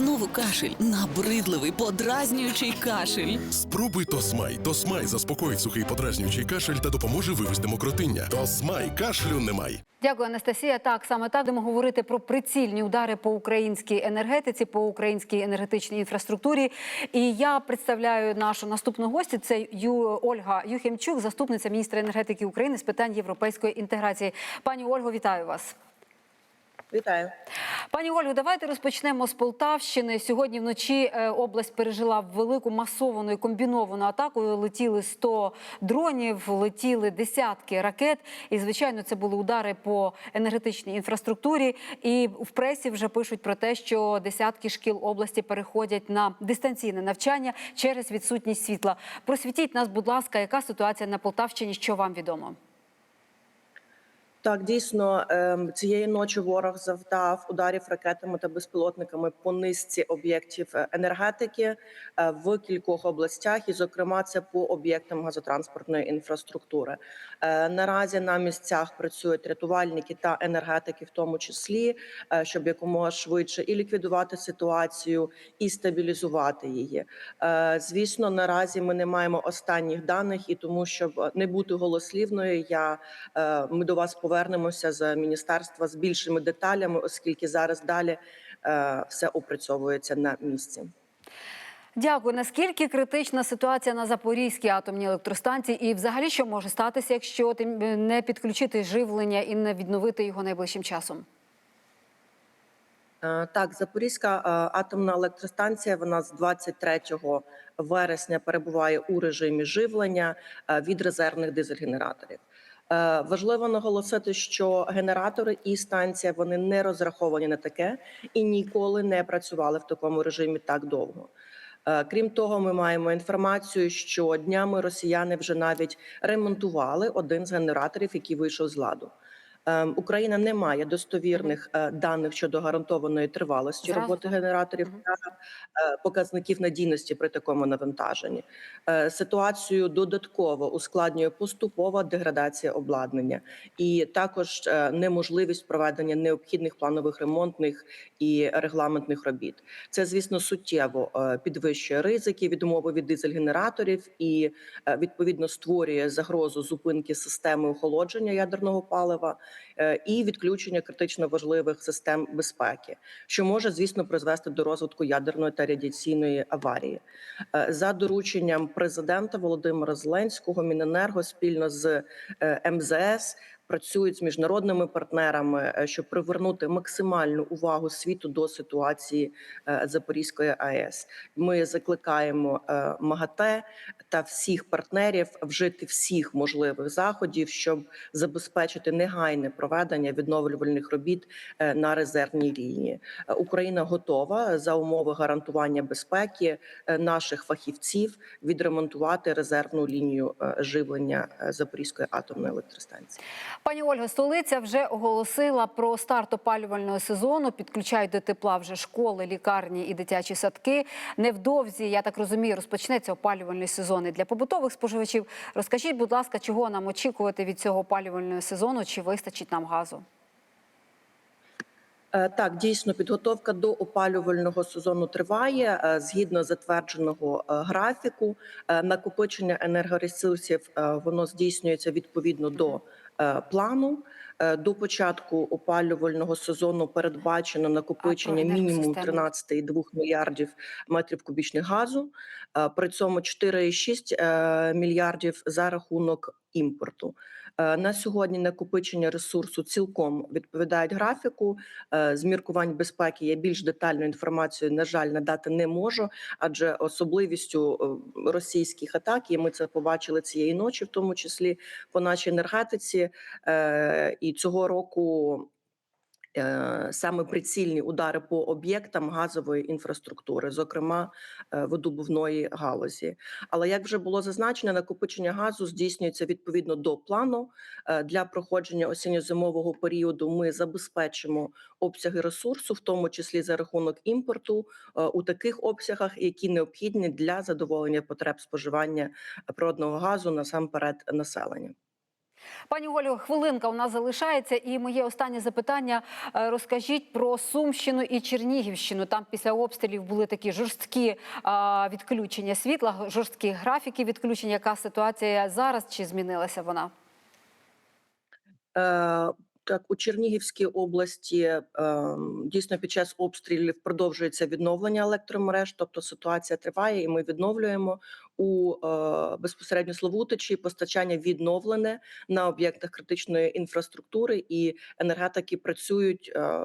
Знову кашель, набридливий, подразнюючий кашель. Спробуй Тосмай. Тосмай заспокоїть сухий подразнюючий кашель та допоможе вивести мокротиння. Тосмай кашлю немає. Дякую, Анастасія. Так, саме так будемо говорити про прицільні удари по українській енергетиці, по українській енергетичній інфраструктурі. І я представляю нашу наступну гостю. Це Ю Ольга Юхімчук, заступниця міністра енергетики України з питань європейської інтеграції. Пані Ольго, вітаю вас. Вітаю. Пані Ольго, давайте розпочнемо з Полтавщини. Сьогодні вночі е, область пережила велику масовану і комбіновану атаку. Летіли 100 дронів, летіли десятки ракет. І звичайно, це були удари по енергетичній інфраструктурі. І в пресі вже пишуть про те, що десятки шкіл області переходять на дистанційне навчання через відсутність світла. Просвітіть нас, будь ласка, яка ситуація на Полтавщині? Що вам відомо? Так, дійсно, ем, цієї ночі ворог завдав ударів ракетами та безпілотниками по низці об'єктів е, енергетики е, в кількох областях, і, зокрема, це по об'єктам газотранспортної інфраструктури. Е, Наразі на місцях працюють рятувальники та енергетики, в тому числі, щоб якомога швидше і ліквідувати ситуацію, і стабілізувати її. Звісно, наразі ми не маємо останніх даних, і тому, щоб не бути голослівною, я ми до вас повернемося з міністерства з більшими деталями, оскільки зараз далі е, все опрацьовується на місці. Дякую. Наскільки критична ситуація на Запорізькій атомній електростанції, і взагалі що може статися, якщо е, не підключити живлення і не відновити його найближчим часом? Е, Так, Запорізька атомна електростанція. Вона з 23 вересня перебуває у режимі живлення від резервних дизель-генераторів. Е, Важливо наголосити, що генератори і станція вони не розраховані на таке і ніколи не працювали в такому режимі так довго. Е, Крім того, ми маємо інформацію, що днями росіяни вже навіть ремонтували один з генераторів, який вийшов з ладу. Ем, Україна не має достовірних е, даних щодо гарантованої тривалості роботи генераторів та е, показників надійності при такому навантаженні. Е, Ситуацію додатково ускладнює поступова деградація обладнання і також неможливість проведення необхідних планових ремонтних і регламентних робіт. Це, звісно, суттєво підвищує ризики відмови від дизель-генераторів і відповідно створює загрозу зупинки системи охолодження ядерного палива і відключення критично важливих систем безпеки, що може, звісно, призвести до розвитку ядерної та радіаційної аварії. Е, За дорученням президента Володимира Зеленського, Міненерго спільно з е, МЗС працюють з міжнародними партнерами, е, щоб привернути максимальну увагу світу до ситуації е, Запорізької АЕС. Ми закликаємо е, МАГАТЕ та всіх партнерів вжити всіх можливих заходів, щоб забезпечити негайне проведення відновлювальних робіт на резервній лінії. Україна готова за умови гарантування безпеки наших фахівців відремонтувати резервну лінію живлення Запорізької атомної електростанції. Пані Ольго, столиця вже оголосила про старт опалювального сезону. Підключають до тепла вже школи, лікарні і дитячі садки. Невдовзі, я так розумію, розпочнеться опалювальний сезон і для побутових споживачів. Розкажіть, будь ласка, чого нам очікувати від цього опалювального сезону? Чи вистачить нам газу? Е, Так, дійсно, підготовка до опалювального сезону триває е, згідно затвердженого е, графіку. Накопичення енергоресурсів воно здійснюється відповідно до плану. Е, До початку опалювального сезону передбачено накопичення мінімум енергосистему? 13,2 мільярдів метрів кубічних газу. Е, При цьому 4,6 е, мільярдів за рахунок імпорту. На сьогодні накопичення ресурсу цілком відповідають графіку. З міркувань безпеки я більш детальну інформацію, на жаль, надати не можу, адже особливістю російських атак, і ми це побачили цієї ночі, в тому числі по нашій енергетиці. Е, І цього року е, саме прицільні удари по об'єктам газової інфраструктури, зокрема е, видобувної галузі. Але як вже було зазначено, накопичення газу здійснюється відповідно до плану. Е, Для проходження осінньо-зимового періоду ми забезпечимо обсяги ресурсу, в тому числі за рахунок імпорту, у таких обсягах, які необхідні для задоволення потреб споживання природного газу насамперед населення. Пані Олю, хвилинка у нас залишається, і моє останнє запитання. Е, Розкажіть про Сумщину і Чернігівщину. Там після обстрілів були такі жорсткі відключення світла, жорсткі графіки відключення. Яка ситуація зараз? Чи змінилася вона? Е, Так, у Чернігівській області е, дійсно під час обстрілів продовжується відновлення електромереж, тобто ситуація триває, і ми відновлюємо у е, безпосередньо Славутичі постачання відновлене на об'єктах критичної інфраструктури, і енергетики працюють е,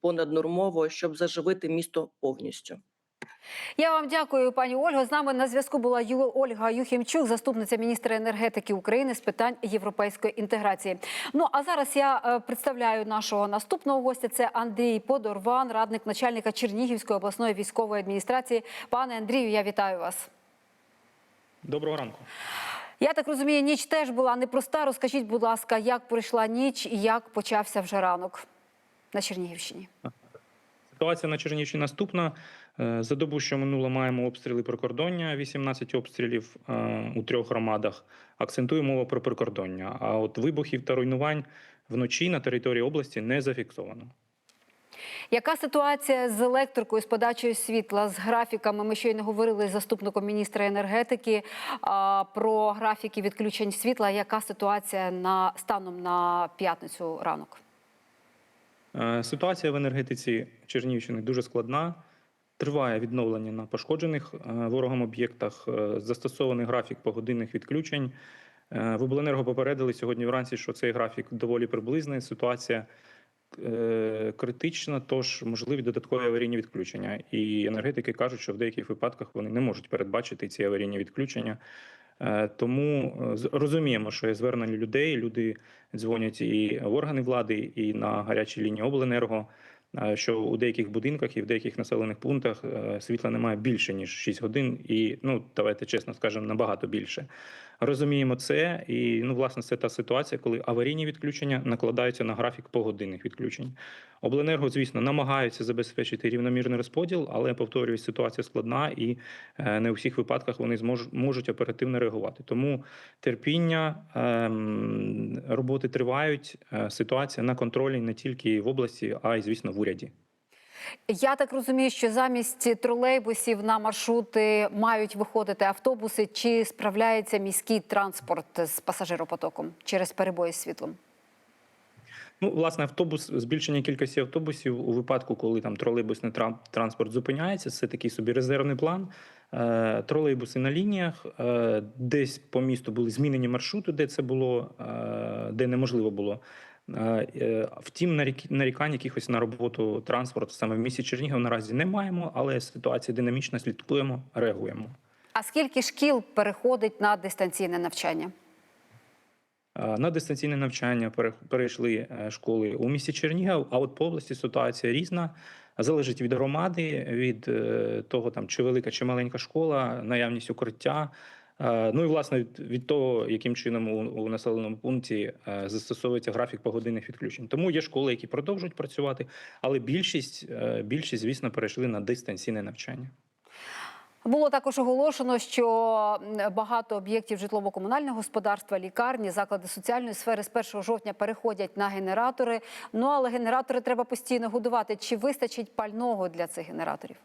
понаднормово, щоб заживити місто повністю. Я вам дякую, пані Ольго. З нами на зв'язку була Ю- Ольга Юхімчук, заступниця міністра енергетики України з питань європейської інтеграції. Ну а зараз я е, представляю нашого наступного гостя. Це Андрій Подорван, радник начальника Чернігівської обласної військової адміністрації. Пане Андрію, я вітаю вас. Доброго ранку. Я так розумію, ніч теж була непроста. Розкажіть, будь ласка, як пройшла ніч і як почався вже ранок на Чернігівщині? Ситуація на Чернігівщині наступна. Е, За добу, що минуло, маємо обстріли прикордоння, 18 обстрілів е, у трьох громадах. Акцентую мова про прикордоння. А от вибухів та руйнувань вночі на території області не зафіксовано. Яка ситуація з електрикою, з подачею світла, з графіками? Ми щойно говорили з заступником міністра енергетики а, про графіки відключень світла. Яка ситуація на станом на п'ятницю ранок? Е, Ситуація в енергетиці Чернігівщини дуже складна. Триває відновлення на пошкоджених е, ворогом об'єктах. Е, Застосований графік погодинних відключень. В обленерго попередили сьогодні вранці, що цей графік доволі приблизний. Ситуація критична, тож можливі додаткові аварійні відключення. І енергетики кажуть, що в деяких випадках вони не можуть передбачити ці аварійні відключення. Е, Тому е, розуміємо, що є звернення людей. Люди дзвонять і в органи влади, і на гарячі лінії обленерго. е, Що у деяких будинках і в деяких населених пунктах е, світла немає більше ніж 6 годин, і ну давайте чесно скажемо, набагато більше. Розуміємо це, і ну власне це та ситуація, коли аварійні відключення накладаються на графік погодинних відключень. Обленерго, звісно, намагаються забезпечити рівномірний розподіл, але повторююсь, ситуація складна і е, не у всіх випадках вони зможуть можуть оперативно реагувати. Тому терпіння ем, роботи тривають. е, Ситуація на контролі не тільки в області, а й звісно в уряді. Я так розумію, що замість тролейбусів на маршрути мають виходити автобуси. Чи справляється міський транспорт з пасажиропотоком через перебої з світлом? Ну, власне, автобус, збільшення кількості автобусів у випадку, коли там тролейбусний транспорт зупиняється, це такий собі резервний план. Е, тролейбуси на лініях, е, десь по місту були змінені маршрути, де це було, е, де неможливо було. Втім, нарік- нарікань якихось на роботу транспорту саме в місті Чернігів наразі не маємо, але ситуація динамічна, слідкуємо, реагуємо. А скільки шкіл переходить на дистанційне навчання? Е, На дистанційне навчання перейшли е, школи у місті Чернігів, а от по області ситуація різна. Залежить від громади, від е, того, там чи велика, чи маленька школа, наявність укриття. Ну і власне від, того, яким чином у, населеному пункті застосовується графік погодинних відключень. Тому є школи, які продовжують працювати, але більшість, більшість, звісно, перейшли на дистанційне навчання. Було також оголошено, що багато об'єктів житлово-комунального господарства, лікарні, заклади соціальної сфери з 1 жовтня переходять на генератори. Ну але генератори треба постійно годувати. Чи вистачить пального для цих генераторів?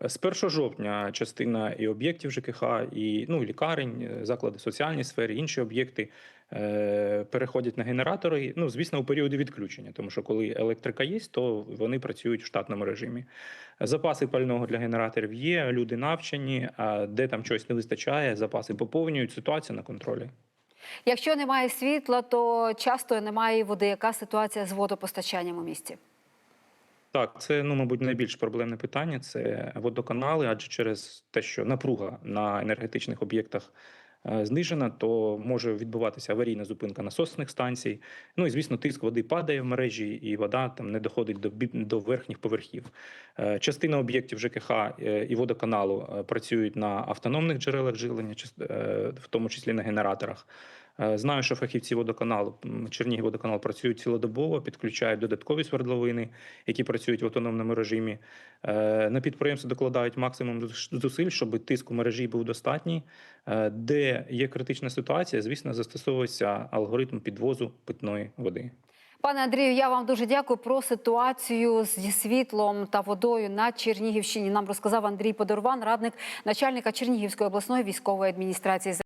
З 1 жовтня частина і об'єктів ЖКХ, і ну, лікарень, е, заклади соціальної сфери, інші об'єкти е, переходять на генератори. Ну, звісно, у періоди відключення, тому що коли електрика є, то вони працюють в штатному режимі. Запаси пального для генераторів є, люди навчені, а де там щось не вистачає, запаси поповнюють. Ситуація на контролі. Якщо немає світла, то часто немає води. Яка ситуація з водопостачанням у місті? Так, це ну, мабуть, найбільш проблемне питання це водоканали, адже через те, що напруга на енергетичних об'єктах е, знижена, то може відбуватися аварійна зупинка насосних станцій. Ну і звісно, тиск води падає в мережі, і вода там не доходить до до верхніх поверхів. Е, Частина об'єктів ЖКХ е, і водоканалу працюють на автономних джерелах жилення, в тому числі на генераторах. Е, Знаю, що фахівці водоканалу м, Чернігівводоканал працюють цілодобово, підключають додаткові свердловини, які працюють в автономному режимі. Е, На підприємстві докладають максимум зусиль, щоб тиск у мережі був достатній. Е, Де є критична ситуація, звісно, застосовується алгоритм підвозу питної води. Пане Андрію, я вам дуже дякую про ситуацію зі світлом та водою на Чернігівщині. Нам розказав Андрій Подорван, радник начальника Чернігівської обласної військової адміністрації.